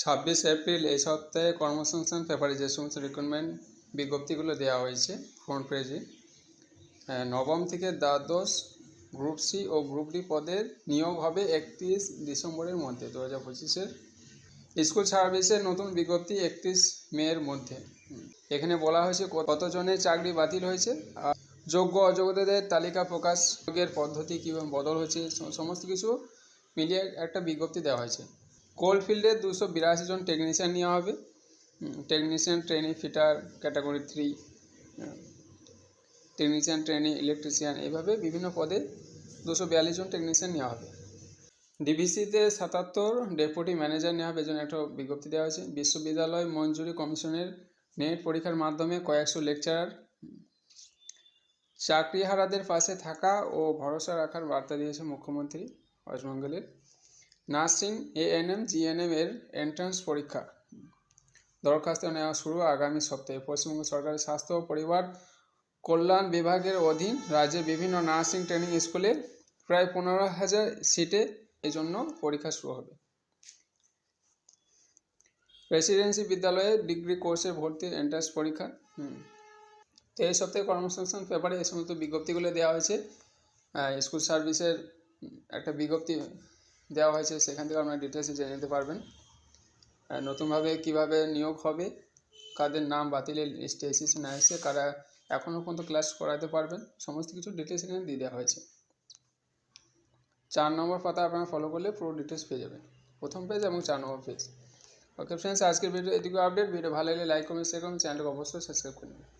ছাব্বিশ এপ্রিল এই সপ্তাহে কর্মসংস্থান পেপারে যে সমস্ত রিক্রুটমেন্ট বিজ্ঞপ্তিগুলো দেওয়া হয়েছে ফ্রন্ট পেজে নবম থেকে দ্বাদশ গ্রুপ সি ও গ্রুপ ডি পদের নিয়োগ হবে একত্রিশ ডিসেম্বরের মধ্যে দু হাজার পঁচিশের স্কুল সার্ভিসের নতুন বিজ্ঞপ্তি একত্রিশ মের মধ্যে। এখানে বলা হয়েছে কতজনের চাকরি বাতিল হয়েছে, আর যোগ্য অযোগ্যদের তালিকা প্রকাশের পদ্ধতি কীভাবে বদল হয়েছে সমস্ত কিছু মিলিয়ে একটা বিজ্ঞপ্তি দেওয়া হয়েছে কোলফিল্ডে দুশো বিরাশি জন টেকনিশিয়ান নেওয়া হবে। Technician training fitter category three technician training electrician এইভাবে বিভিন্ন পদে দুশো বিয়াল্লিশ জন টেকনিশিয়ান নেওয়া হবে। ডিভিসিতে সাতাত্তর ডেপুটি ম্যানেজার নেওয়া হবে এজন্য একটা বিজ্ঞপ্তি দেওয়া হয়েছে। বিশ্ববিদ্যালয় মঞ্জুরি কমিশনের নেট পরীক্ষার মাধ্যমে কয়েকশো লেকচারার চাকরিহারাদের পাশে থাকা ও ভরসা রাখার বার্তা দিয়েছে মুখ্যমন্ত্রী ওয়েস্টবেঙ্গলের নার্সিং এএনএম জিএনএম এর এন্ট্রান্স পরীক্ষা। দরখাস্ত নেওয়া শুরু আগামী সপ্তাহে। পশ্চিমবঙ্গ সরকারের স্বাস্থ্য ও পরিবার কল্যাণ বিভাগের অধীন রাজ্যের বিভিন্ন নার্সিং ট্রেনিং স্কুলে প্রায় পনেরো হাজার সিটে এজন্য পরীক্ষা শুরু হবে। প্রেসিডেন্সি বিদ্যালয়ে ডিগ্রি কোর্সে ভর্তির এন্ট্রান্স পরীক্ষা। হুম। তো এই সপ্তাহে কর্মসংস্থান পেপারে এই সমস্ত বিজ্ঞপ্তিগুলো দেওয়া হয়েছে। স্কুল সার্ভিসের একটা বিজ্ঞপ্তি দেওয়া হয়েছে, সেখান থেকে আপনারা ডিটেলসে জেনে নিতে পারবেন। নতুনভাবে কীভাবে নিয়োগ হবে, কাদের নাম বাতিলের লিস্টে এসেছে না এসে কারা এখনও পর্যন্ত ক্লাস করাতে পারবেন, সমস্ত কিছু ডিটেলস এখানে দিয়ে দেওয়া হয়েছে। চার নম্বর পাতা আপনারা ফলো করলে পুরো ডিটেলস পেয়ে যাবেন। প্রথম পেজ এবং চার নম্বর পেজ ওকে ফ্রেন্ডস আজকের ভিডিও এটুকু আপডেট ভিডিও ভালো লাগলে লাইক কমেন্ট শেয়ার করুন চ্যানেলকে অবশ্যই সাবস্ক্রাইব করে নেবেন।